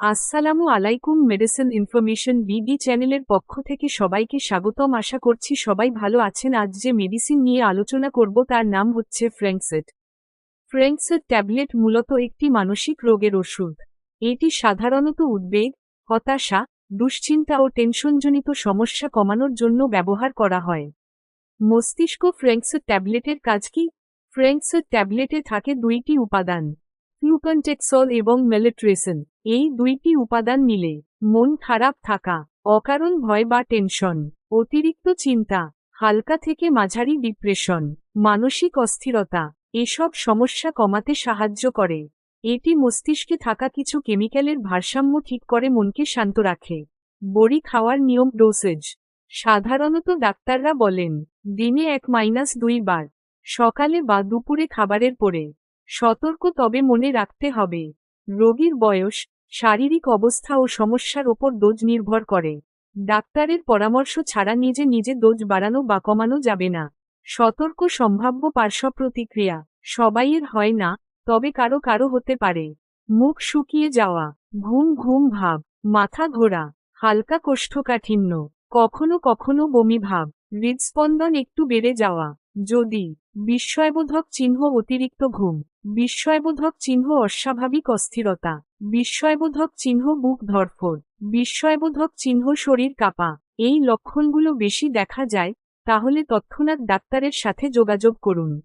আসসালামু আলাইকুম medicine information BD চ্যানেলের পক্ষ থেকে সবাইকে স্বাগতম। আশা করছি সবাই ভালো আছেন। আজ যে মেডিসিন নিয়ে আলোচনা করব তার নাম হচ্ছে ফ্র্যাঙ্কসেট। ফ্র্যাঙ্কসেট ট্যাবলেট মূলত একটি মানসিক রোগের ওষুধ। এটি সাধারণত উদ্বেগ, হতাশা, দুশ্চিন্তা ও টেনশনজনিত সমস্যা কমানোর জন্য ব্যবহার করা হয়। মস্তিষ্ক ফ্র্যাঙ্কসেট ট্যাবলেটের কাজ কি? ফ্র্যাঙ্কসেট ট্যাবলেটে থাকে দুইটি উপাদান। ফ্লুকন্টেক্সল এবং মেলেট্রেসন, এই দুইটি উপাদান মিলে মন খারাপ থাকা, অকারণ ভয় বা টেনশন, অতিরিক্ত চিন্তা, হালকা থেকে মাঝারি ডিপ্রেশন, মানসিক অস্থিরতা, এসব সমস্যা কমাতে সাহায্য করে। এটি মস্তিষ্কে থাকা কিছু কেমিক্যালের ভারসাম্য ঠিক করে মনকে শান্ত রাখে। বড়ি খাওয়ার নিয়ম ডোসেজ। সাধারণত ডাক্তাররা বলেন, দিনে এক মাইনাস দুই বার, সকালে বা দুপুরে খাবারের পরে। সতর্ক তবে মনে রাখতে হবে। রোগীর বয়স, শারীরিক অবস্থা ও সমস্যার ওপর ডোজ নির্ভর করে। ডাক্তারের পরামর্শ ছাড়া নিজে নিজে ডোজ বাড়ানো বা কমানো যাবে না। সতর্ক সম্ভাব্য পার্শ্ব প্রতিক্রিয়া সবাইয়ের হয় না, তবে কারও কারও হতে পারে। মুখ শুকিয়ে যাওয়া, ঘুম ঘুম ভাব, মাথা ঘোরা, হালকা কোষ্ঠকাঠিন্য, কখনো কখনো বমি ভাব, হৃদস্পন্দন একটু বেড়ে যাওয়া, যদি বিস্ময়বোধক চিহ্ন অতিরিক্ত ঘুম, বিস্ময়বোধক চিহ্ন অস্বাভাবিক অস্থিরতা, বিস্ময়বোধক চিহ্ন বুক ধরফড় বিস্ময়বোধক চিহ্ন শরীর কাঁপা। এই লক্ষণগুলো বেশি দেখা যায়, তাহলে তৎক্ষণাৎ ডাক্তারের সাথে যোগাযোগ করুন।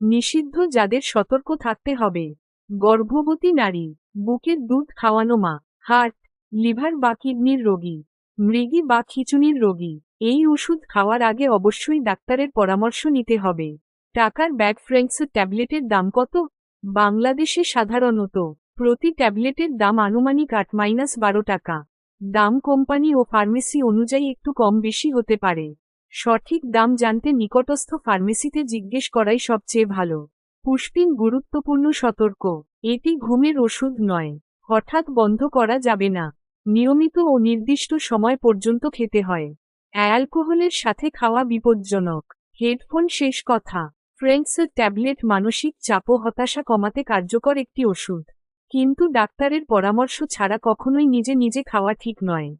নিষিদ্ধ যাদের সতর্ক থাকতে হবে। গর্ভবতী নারী, বুকের দুধ খাওয়ানো মা হার্ট লিভার বা কিডনির রোগী, মৃগী বা খিচুনির রোগী, এই ওষুধ খাওয়ার আগে অবশ্যই ডাক্তারের পরামর্শ নিতে হবে। টাকার ব্যাগ ফ্রেন্স ট্যাবলেটের দাম কত? বাংলাদেশে সাধারণত প্রতি ট্যাবলেটের দাম আনুমানিক আট মাইনাস বারো টাকা। দাম কোম্পানি ও ফার্মেসি অনুযায়ী একটু কম বেশি হতে পারে। সঠিক দাম জানতে নিকটস্থ ফার্মেসিতে জিজ্ঞেস করাই সবচেয়ে ভালো। পুষ্পিন গুরুত্বপূর্ণ সতর্ক। এটি ঘুমের ওষুধ নয়। হঠাৎ বন্ধ করা যাবে না। নিয়মিত ও নির্দিষ্ট সময় পর্যন্ত খেতে হয়। অ্যালকোহলের সাথে খাওয়া বিপজ্জনক। হেডফোন শেষ কথা। ফ্রেন্ডসের ট্যাবলেট মানসিক চাপ ও হতাশা কমাতে কার্যকর একটি ওষুধ। কিন্তু ডাক্তারের পরামর্শ ছাড়া কখনোই নিজে নিজে খাওয়া ঠিক নয়।